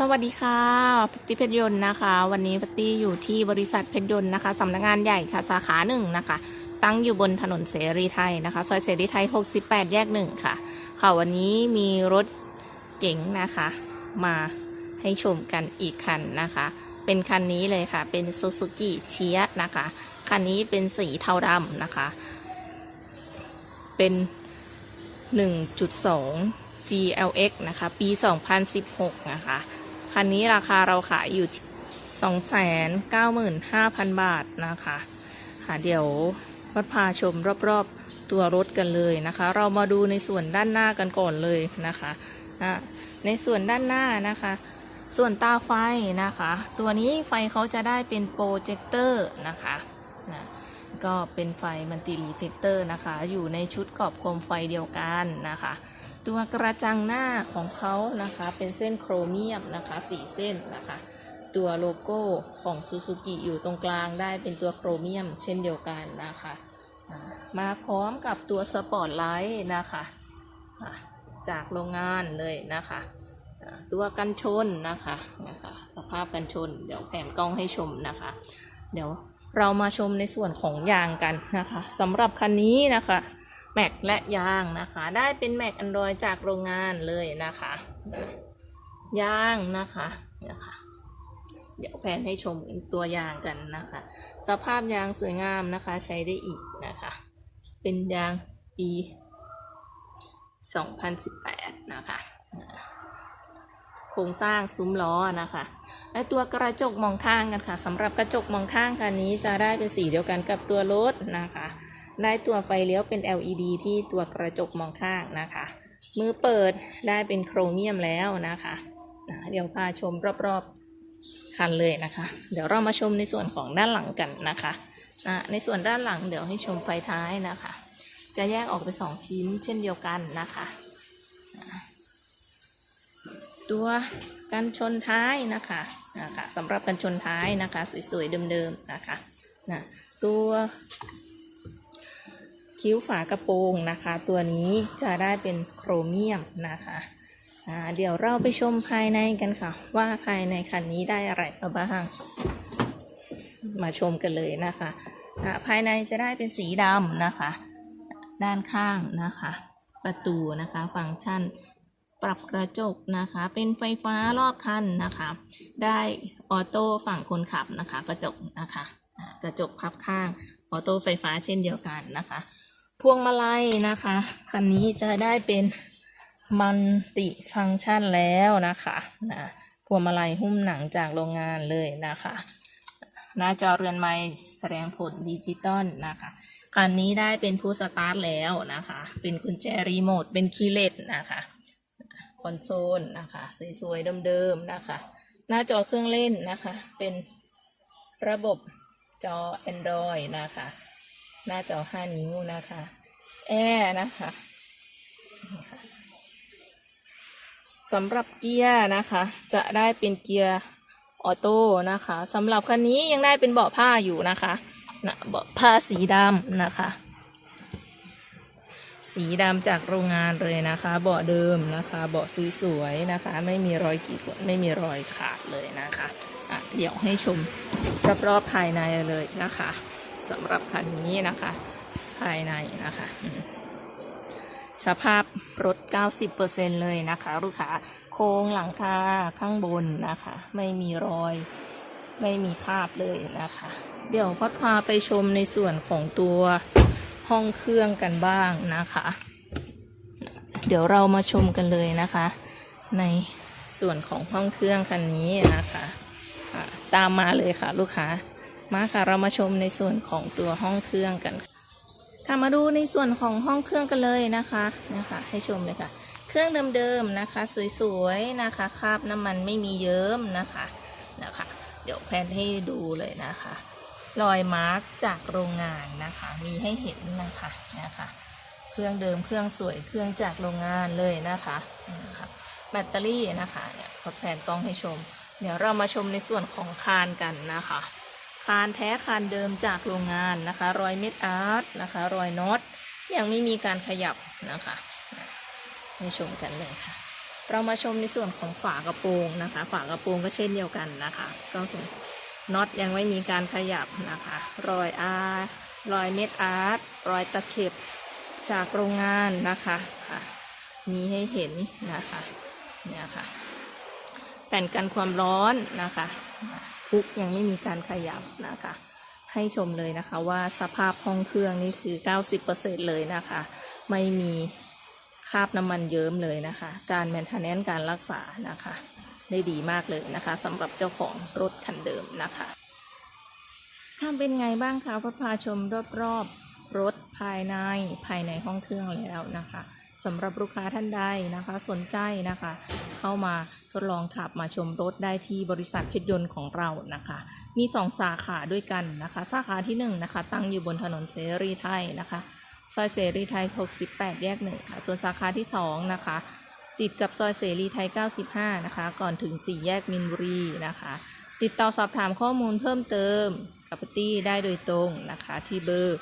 สวัสดีค่ะปฏิเพชรยนต์นะคะ วันนี้ปฏิอยู่ที่บริษัทเพชรยนต์นะคะสำนักงานใหญ่ค่ะสาขาหนึ่งนะคะ ตั้งอยู่บนถนนเสรีไทยนะคะซอยเสรีไทย 68 แยกหนึ่งค่ะ ค่ะวันนี้มีรถเก๋งนะคะ มาให้ชมกันอีกคันนะคะ เป็นคันนี้เลยค่ะ เป็น Suzuki เชียนะคะ คันนี้เป็นสีเทาดำนะคะ เป็น 1.2 GLX นะคะ ปี 2016 นะคะ คันนี้ราคาเราขายอยู่295,000บาทนะคะค่ะเดี๋ยววัดพาชมรอบๆตัวรถกันเลยนะคะ เรามาดูในส่วนด้านหน้ากันก่อนเลยนะคะนะในส่วนด้านหน้านะคะ ส่วนตาไฟนะคะ ตัวนี้ไฟเขาจะได้เป็นโปรเจคเตอร์นะคะนะก็เป็นไฟมัลติรีเฟกเตอร์นะคะ อยู่ในชุดกรอบโคมไฟเดียวกันนะคะ ตัวกระจังหน้าของเขานะคะเป็นเส้นโครเมียมนะคะสีเส้นนะคะ ตัวโลโก้ของซูซูกิอยู่ตรงกลางได้เป็นตัวโครเมียมเช่นเดียวกันนะคะมาพร้อมกับตัวสปอตไลท์นะคะจากโรงงานเลยนะคะตัวกันชนนะคะนะคะสภาพกันชน เดี๋ยวแผนกล้องให้ชมนะคะ เดี๋ยวเรามาชมในส่วนของยางกันนะคะสำหรับคันนี้นะคะ แม็กและยางนะคะ ได้เป็นแม็กอันดรอยจากโรงงานเลยนะคะยางนะคะเนี่ยค่ะเดี๋ยวแผนให้ชมตัวยางกันนะคะ สภาพยางสวยงามนะคะ ใช้ได้อีกนะคะ เป็นยางปี 2018 นะคะโครงสร้างซุ้มล้อนะคะ และตัวกระจกมองข้างกันค่ะสำหรับกระจกมองข้างคันนี้จะได้เป็นสีเดียวกันกับตัวรถนะคะ ได้ตัวไฟเลี้ยวเป็น LED ที่ตัวกระจกมองข้างนะคะ มือเปิดได้เป็นโครเมียมแล้วนะคะนะเดี๋ยวพาชมรอบๆคันเลยนะคะ เดี๋ยวเรามาชมในส่วนของด้านหลังกันนะคะนะในส่วนด้านหลังเดี๋ยวให้ชมไฟท้ายนะคะ จะแยกออกเป็นสองชิ้นเช่นเดียวกันนะคะนะตัวกันชนท้ายนะคะนะคะสำหรับกันชนท้ายนะคะ สวยๆเดิมๆนะคะนะตัว คิ้วฝากระโปรงนะคะ ตัวนี้จะได้เป็นโครเมียมนะคะเดี๋ยวเราไปชมภายในกันค่ะ ว่าภายในคันนี้ได้อะไรมาบ้างมาชมกันเลยนะคะภายในจะได้เป็นสีดำนะคะ ด้านข้างนะคะ ประตูนะคะ ฟังก์ชันปรับกระจกนะคะ เป็นไฟฟ้ารอบคันนะคะ ได้ออโต้ฝั่งคนขับนะคะ กระจกนะคะ กระจกพับข้างออโต้ไฟฟ้าเช่นเดียวกันนะคะ พวงมาลัยนะคะคันนี้จะได้เป็นมัลติฟังก์ชันแล้วนะคะนะพวงมาลัยหุ้มหนังจากโรงงานเลยนะคะหน้าจอเรือนไม้แสดงผลดิจิตอลนะคะคันนี้ได้เป็นผู้สตาร์ทแล้วนะคะ เป็นกุญแจรีโมท เป็นคีย์เลสนะคะคอนโซลนะคะสวยๆเดิมๆนะคะ หน้าจอเครื่องเล่นนะคะ เป็นระบบจอ Android นะคะ หน้าจอ5นิ้วนะคะ แอร์นะคะสำหรับเกียร์นะคะ จะได้เป็นเกียร์ออโต้นะคะสำหรับคันนี้ยังได้เป็นเบาะผ้าอยู่นะคะนะเบาะผ้าสีดำนะคะ สีดำจากโรงงานเลยนะคะ เบาะเดิมนะคะเบาะสวยๆนะคะ ไม่มีรอยขีดข่วนไม่มีรอยขาดเลยนะคะอะเดี๋ยวให้ชมรอบๆภายในเลยนะคะ สำหรับคันนี้นะคะ ภายในนะคะ สภาพรถ 90%เลยนะคะ ลูกค้าโครงหลังคาข้างบนนะคะ ไม่มีรอยไม่มีคราบเลยนะคะ เดี๋ยวพัดพาไปชมในส่วนของตัวห้องเครื่องกันบ้างนะคะ เดี๋ยวเรามาชมกันเลยนะคะ ในส่วนของห้องเครื่องคันนี้นะคะะตามมาเลยค่ะลูกค้า มาค่ะเรามาชมในส่วนของตัวห้องเครื่องกันค่ะมาดูในส่วนของห้องเครื่องกันเลยนะคะนะคะ ให้ชมเลยค่ะ เครื่องเดิมๆนะคะ สวยๆนะคะคราบน้ำมันไม่มีเยิ้มนะคะนะคะ เดี๋ยวแพนให้ดูเลยนะคะรอยมาร์กจากโรงงานนะคะ มีให้เห็นนะคะนะคะ เครื่องเดิมเครื่องสวยเครื่องจากโรงงานเลยนะคะนะคะแบตเตอรี่นะคะเนี่ยพอแผนกล้องให้ชม เดี๋ยวเรามาชมในส่วนของคานกันนะคะ คานแท้คานเดิมจากโรงงานนะคะ รอยเม็ดอาร์ตนะคะรอยน็อตยังไม่มีการขยับนะคะให้ชมกันเลยค่ะ เรามาชมในส่วนของฝากระโปรงนะคะ ฝากระโปรงก็เช่นเดียวกันนะคะ ก็คือน็อตยังไม่มีการขยับนะคะ รอยอาร์รอยเม็ดอาร์ตรอยตะเข็บจากโรงงานนะคะคะมีให้เห็นนะคะเนี่ยค่ะ แผ่นกันความร้อนนะคะทุกยังไม่มีการขยับนะคะ ให้ชมเลยนะคะว่าสภาพห้องเครื่องนี่คือ 90%เลยนะคะ ไม่มีคราบน้ำมันเยิ้มเลยนะคะ การแมนเทนแนนการรักษานะคะ ได้ดีมากเลยนะคะสำหรับเจ้าของรถคันเดิมนะคะถ้าเป็นไงบ้างคะพพาชมรอบๆรถภายในภายในห้องเครื่องแล้วนะคะสำหรับลูกค้าท่านใดนะคะ สนใจนะคะ เข้ามา ดลองขับมาชมรถได้ที่บริษัทเพชรยนต์ของเรานะคะ มี 2 สาขาด้วยกันนะคะ สาขาที่1นะคะตั้งอยู่บนถนนเสรีไทยนะคะซอยเสรีไทย 68 แยกหนึ่งค่ะส่วนสาขาที่2นะคะติดกับซอยเสรีไทย 95 นะคะ ก่อนถึง 4 แยกมินบุรีนะคะ ติดต่อสอบถามข้อมูลเพิ่มเติมกับปตี้ได้โดยตรงนะคะที่เบอร์